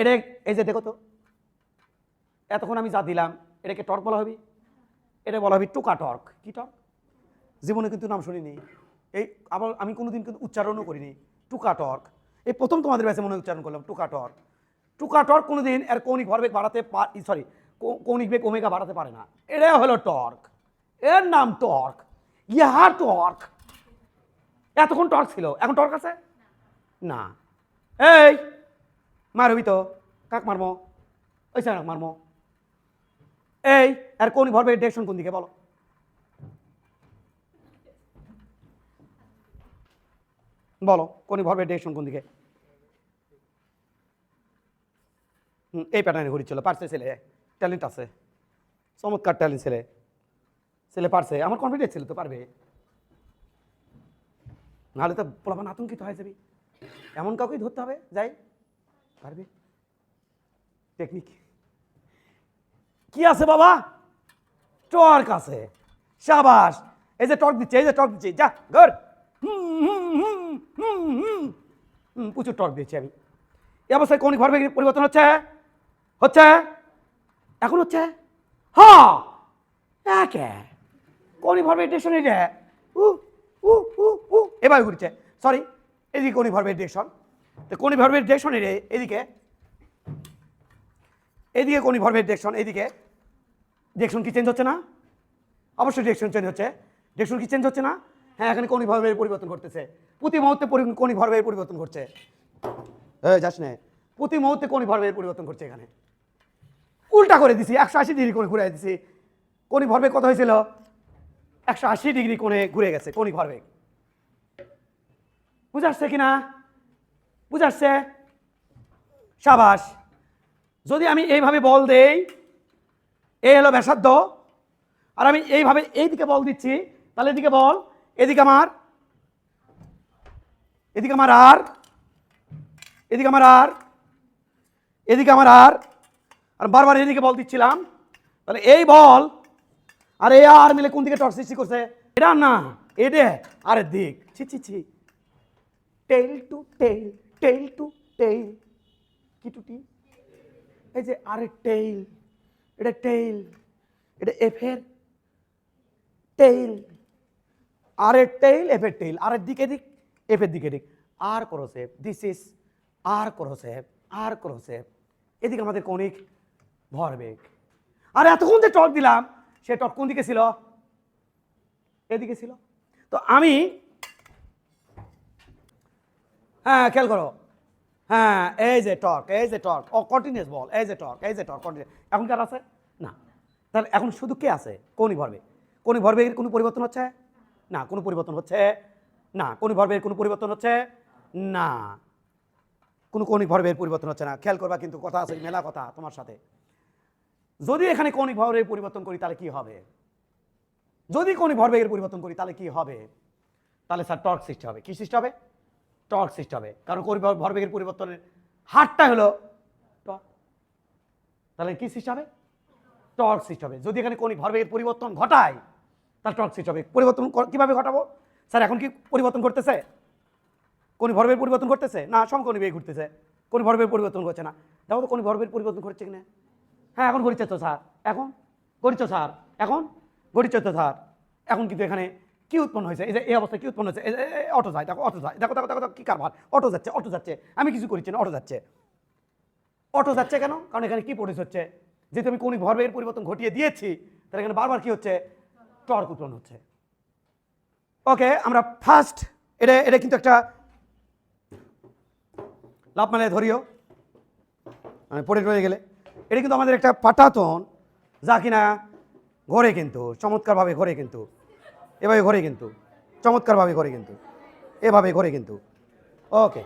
এটা এই যে দেখো তো, এতক্ষণ আমি যা দিলাম এটাকে টর্ক বলা হবে? এটা বলা হবে টুকা টর্ক। কি টর্ক? জীবনে কিন্তু নাম শুনিনি। এই আবার আমি কোনোদিন কিন্তু উচ্চারণও করিনি। টুকা টর্ক। এই প্রথম তোমাদের কাছে মনে উচ্চারণ করলাম, টুকা টর্ক। টুকা টর্ক কোনোদিন এর কৌণিক ভরবেগ বাড়াতে সরি কৌণিক বেগ ওমেগা বাড়াতে পারে না। এটা হলো টর্ক। এর নাম টর্ক। ইহা টর্ক। এতক্ষণ টর্ক ছিল। এখন টর্ক আছে? না। এই মারবি তো কাক মারমো? ওই স্যার মারমো? এই, আর কোন ভরবে ডিরেকশন কোন দিকে বলো। বলো, কোন ভরবে ডিরেকশন কোন দিকে? এই প্যাটার্নে ঘুরিচ্ছিল পারছে ছেলে ট্যালেন্ট আছে। চমৎকার ট্যালেন্ট ছেলে। ছেলে পারছে, আমার কনফিডেন্স ছেলে তো পারবে। নাহলে তো পোলাপান আতঙ্কিত হয়ে যাবি। এমন কাউকেই ধরতে হবে, যাই। পারবে? টেকনিক কি আছে বাবা? টর্ক আছে। সাবাস। এই যে টর্ক দিচ্ছে, এই যে টর্ক দিচ্ছে। যা ঘর প্রচুর টর্ক দিচ্ছি আমি। এই অবস্থায় কোন ঘর পরিবর্তন হচ্ছে? হচ্ছে? এখন হচ্ছে? হ্যাঁ। একে। কোন ভরবে ডিরেকশন যে উ উ উ এভাবে ঘুরছে। সরি এদিকে কোন ভরবে ডিরেকশন তো কোন ভরবে ডিরেকশন এর এদিকে? এদিকে কোন ভরবে ডিরেকশন এদিকে। ডিরেকশন কি চেঞ্জ হচ্ছে না? অবশ্যই ডিরেকশন চেঞ্জ হচ্ছে। ডিরেকশন কি চেঞ্জ হচ্ছে না? হ্যাঁ এখানে কোন ভরবের পরিবর্তন করতেছে প্রতি মুহূর্তে কোন ভরবের পরিবর্তন করছে এই যাস না। প্রতি মুহূর্তে কোন ভরবের পরিবর্তন করছে এখানে? উল্টা করে দিছি, একশো আশি ডিগ্রি করে ঘুরে দিছি। কোনি ভরবেগ কত হয়েছিল? একশো আশি ডিগ্রি কোণে ঘুরে গেছে কোনিক ভরবেগ আসছে কিনা? বুঝাচ্ছে? সাবাস। যদি আমি এইভাবে বল দেই এই হলো ব্যাসার্ধ, আর আমি এইভাবে এইদিকে বল দিচ্ছি, তাহলে এদিকে বল, এদিকে আমার এদিকে আমার আর, এদিকে আমার আর, এদিকে আমার আর আর বারবার এদিকে বল দিচ্ছিলাম, তাহলে এই বল আর এ আর মিলে কোন দিকে টর্চ সৃষ্টি করছে? এটা না, এটা আরের দিক। ছি ছি ছি। Tail to tail. Tail to tail কি টু টি এই যে আরে টেইল এটা টেইল এটা এফের টেইল আরের টেইল এফের টেইল আরের দিকে দিক, এফের দিকে দিক। আর ক্রোসেপ দিস ইজ আর ক্রোসেপ আর ক্রোসেপ। এদিকে আমাদের কৌণিক ভরবেগ। আর এতক্ষণ যে টক দিলাম, সে টক কোন দিকে ছিল? এদিকে ছিল। তো আমি হ্যাঁ খেয়াল করো। হ্যাঁ এই যে টর্ক এই যে টর্ক ও কন্টিনিউস বল এই যে টর্ক এই যে টর্ক কন্টিনিউস এখন কার আছে? না। তাহলে এখন শুধু কে আছে? কোনি ভরবে কোনি ভরবেগের কোনো পরিবর্তন হচ্ছে? না, কোনো পরিবর্তন হচ্ছে? না, কোনি ভরবেগের কোনো পরিবর্তন হচ্ছে? না। কোনো কৌণিক ভরবেগের পরিবর্তন হচ্ছে না। খেয়াল করবা কিন্তু কথা আছে, মেলা কথা তোমার সাথে। যদি এখানে কৌণিক ভরবেগের পরিবর্তন করি, তাহলে কি হবে? যদি কৌণিক ভরবেগের পরিবর্তন করি, তাহলে কি হবে? তাহলে স্যার টর্ক সৃষ্টি হবে। কি সৃষ্টি হবে? টর্ক সৃষ্টি হবে। কারণ ভরবেগের পরিবর্তনের হারটা হলো টর্ক। তাহলে কি সৃষ্টি হবে? টর্ক সৃষ্টি হবে। যদি এখানে কৌণিক ভরবেগের পরিবর্তন ঘটায়, তাহলে টর্ক সৃষ্টি হবে। পরিবর্তন কীভাবে ঘটাবো? স্যার, এখন কি পরিবর্তন করতেছে কোন ভরবের পরিবর্তন করতেছে না, সমকোণী বেগ ঘুরতেছে কোন ভরবের পরিবর্তন করছে না। দেখো তো, কোন ভরবের পরিবর্তন করছে কিনা? হ্যাঁ এখন ঘুরছে তো, স্যার। এখন? ঘুরছে স্যার। এখন? ঘুরছে তো, স্যার। এখন কিন্তু এখানে কি উৎপন্ন হয়েছে? এই যে, এই অবস্থায় কি উৎপন্ন হয়েছে? অটো যায়, দেখো, অটো যায়। দেখো দেখো দেখো কি কারবার? অটো যাচ্ছে অটো যাচ্ছে। আমি কিছু করছি না, অটো যাচ্ছে। অটো যাচ্ছে কেন? কারণ এখানে কি পরিস হচ্ছে? যেহেতু আমি কোন ভরবেগের পরিবর্তন ঘটিয়ে দিয়েছি, তাহলে এখানে বারবার কি হচ্ছে? টর্ক উৎপন্ন হচ্ছে। ওকে আমরা ফার্স্ট এটা এটা কিন্তু একটা লাভ মানে ধরিও। মানে পড়ে রয়ে গেলে। এটা কিন্তু আমাদের একটা পাটাতন, যা কিনা ঘরে কিন্তু, চমৎকারভাবে ঘরে কিন্তু। এভাবে ঘরে কিন্তু, চমৎকারভাবে ঘরে কিন্তু, এভাবে ঘরে কিন্তু। ওকে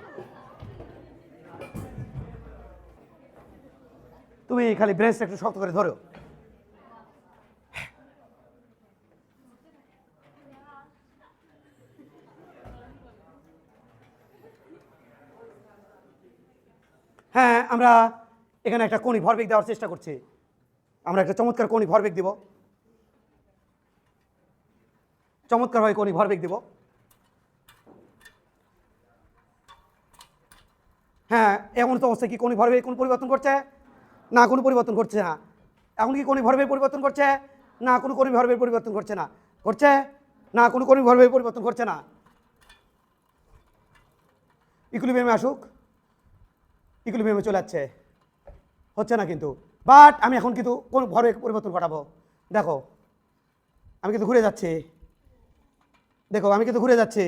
তুমি খালি ব্রেসটা একটু শক্ত করে ধরো। হ্যাঁ আমরা এখানে একটা কোনি ভরবেগ দেওয়ার চেষ্টা করছি। আমরা একটা চমৎকার কোনি ভরবেগ দিব। চমৎকারভাবে কোণী ভরবেগ দিব। হ্যাঁ এমন তো অবস্থা কি কোন ভরবে কোন পরিবর্তন করছে? না, কোনো পরিবর্তন করছে না। এখন কি কোন ভরবে পরিবর্তন করছে? না, কোনো কোন ভরবে পরিবর্তন করছে না। করছে? না, কোনো কোন ভরবে পরিবর্তন করছে না। ইকুলিবিয়ামে আসুক। ইকুলিবিয়ামে চলে যাচ্ছে হচ্ছে না কিন্তু। বাট আমি এখন কিন্তু কোন ভরবে পরিবর্তন ঘটাবো। দেখো, আমি কিন্তু ঘুরে যাচ্ছি। দেখো আমি কিন্তু ঘুরে যাচ্ছি।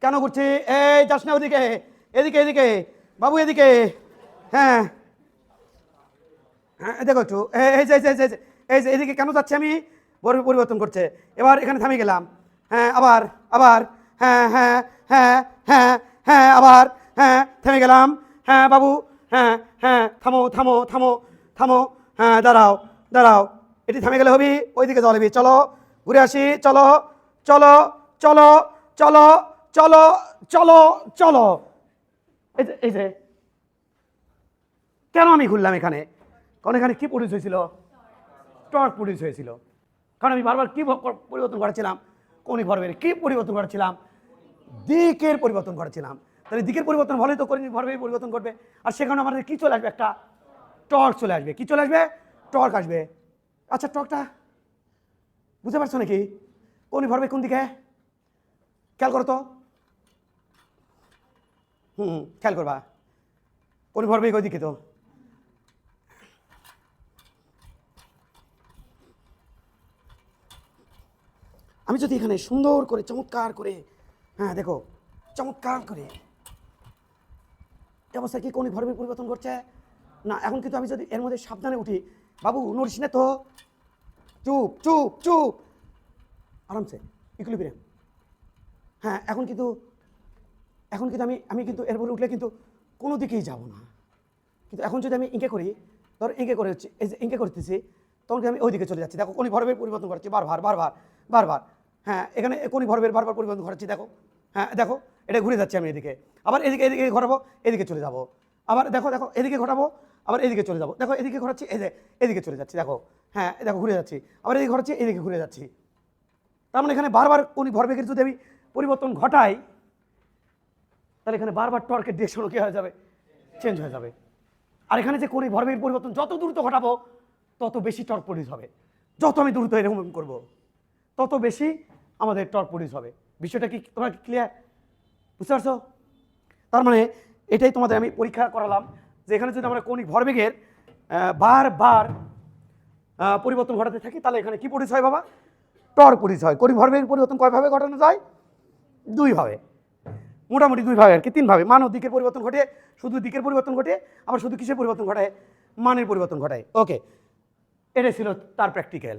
কেন ঘুরছি? এই যাস না ওদিকে। এদিকে এদিকে। বাবু এদিকে। হ্যাঁ। হ্যাঁ দেখো একটু। এই যে এই যে, এই যে, এদিকে কেন যাচ্ছি আমি? বর- পরিবর্তন করছে। এবার এখানে থামে গেলাম। হ্যাঁ আবার আবার। হ্যাঁ হ্যাঁ হ্যাঁ হ্যাঁ হ্যাঁ আবার। হ্যাঁ থেমে গেলাম। হ্যাঁ বাবু। হ্যাঁ হ্যাঁ থামো থামো থামো থামো। হ্যাঁ দাঁড়াও দাঁড়াও। এটি থামে গেলে হবি? ওইদিকে চলবি চলো ঘুরে আসি। চলো। চলো চলো চলো চলো চলো চলো। এই যে কেন আমি ঘুরলাম এখানে? কারণ এখানে কি প্রডিউস হয়েছিল? টর্ক প্রডিউস হয়েছিল। কারণ আমি বারবার কি পরিবর্তন করেছিলাম কোনি ভরবের কি পরিবর্তন করেছিলাম দিকের পরিবর্তন করেছিলাম তাহলে দিকের পরিবর্তন হলে তো কোনি ভরবের পরিবর্তন করবে আর সেখানে আমাদের কি চলে আসবে? একটা টর্ক চলে আসবে। কি চলে আসবে? টর্ক আসবে। আচ্ছা টর্কটা বুঝতে পারছ নাকি? কোনি ভরবে কোন দিকে? খেয়াল করো তো। হুম খেয়াল করবা। কোন ভরবে ওই দিকে তো? আমি যদি এখানে সুন্দর করে, চমৎকার করে হ্যাঁ দেখো, চমৎকার করে। এই অবস্থায় কি কোন ভরবের পরিবর্তন করছে না, এখন কিন্তু আমি যদি এর মধ্যে সাবধানে উঠি। বাবু, নড়িস না তো। চুপ চুপ চুপ। আরামসে ইকুলিব্রিয়াম হ্যাঁ এখন কিন্তু এখন কিন্তু আমি আমি কিন্তু এর উপরে উঠলে কিন্তু কোনো দিকেই যাব না। কিন্তু এখন যদি আমি ইঙ্কে করি, ধর ইঙ্কে করে হচ্ছে, এই যে ইঙ্কে করতেছি, তখন কি আমি ওই দিকে চলে যাচ্ছি। দেখো কোনি ভরবের পরিবর্তন করছি বারবার বারবার বারবার। হ্যাঁ এখানে কোনি ভরবের বারবার পরিবর্তন করাচ্ছি, দেখো। হ্যাঁ দেখো, এটা ঘুরে যাচ্ছি আমি এদিকে। আবার এদিকে এদিকে ঘটাবো এদিকে চলে যাব। আবার দেখো দেখো, এদিকে ঘটাবো আবার এদিকে চলে যাব। দেখো, এদিকে যে, এদিকে চলে যাচ্ছি, দেখো। হ্যাঁ দেখো, ঘুরে যাচ্ছি। আবার এদিকে ঘোরাচ্ছি, এদিকে ঘুরে যাচ্ছি। তার মানে এখানে বারবার কোনি ভরবেগের যদি আমি পরিবর্তন ঘটাই, তাহলে এখানে বারবার টর্কের ডিরেকশনও কী হয়ে যাবে? চেঞ্জ হয়ে যাবে। আর এখানে যে কোন ভরবেগের পরিবর্তন যত দ্রুত ঘটাবো, তত বেশি টর্ক প্রডিউস হবে। যত আমি দ্রুত এরকম করব, তত বেশি আমাদের টর্ক প্রডিউস হবে। বিষয়টা কি তোমরা ক্লিয়ার বুঝতে পারছ? তার মানে এটাই তোমাদের আমি পরীক্ষা করালাম যে এখানে যদি আমরা কৌণিক ভরবেগের বারবার পরিবর্তন ঘটাতে থাকি, তাহলে এখানে কি প্রডিউস হয় বাবা? টর্ক পরিচয় হয়। কৌণিক ভরবেগের পরিবর্তন কয়ভাবে ঘটানো যায়? দুইভাবে। মোটামুটি দুইভাবে আর কি, তিনভাবে। মান ও দিকের পরিবর্তন ঘটে, শুধু দিকের পরিবর্তন ঘটে, আবার শুধু কিসের পরিবর্তন ঘটায়? মানের পরিবর্তন ঘটায়। ওকে এটাই ছিল তার প্র্যাকটিক্যাল